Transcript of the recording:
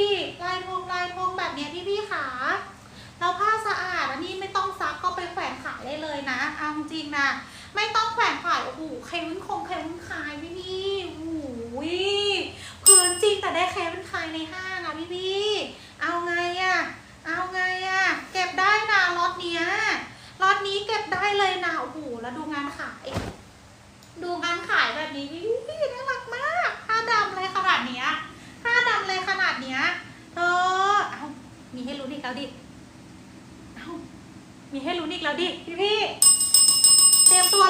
ดิลายทงลายทงแบบนี้พี่พี่ขาเราผ้าสะอาดอันนี้ไม่ต้องซักก็ไปแขวนขายได้เลยนะเอาจริงนะไม่ต้องแขวนขายโอ้โหเควินคงเควินคลายพี่พี่โอ้โหพื้นจริงแต่ได้เควินคลายในห้างอะพี่พี่เอาไงอะเอาไงอะเก็บได้นะล็อตเนี้ยล็อตนี้เก็บได้เลยนะโอ้โหแล้วดูงานขาย ดูงานขายแบบนี้พี่พี่น่า อีกแล้วดิเอามีให้รู้นอีกแล้วดิพี่พี่เตรียมตัว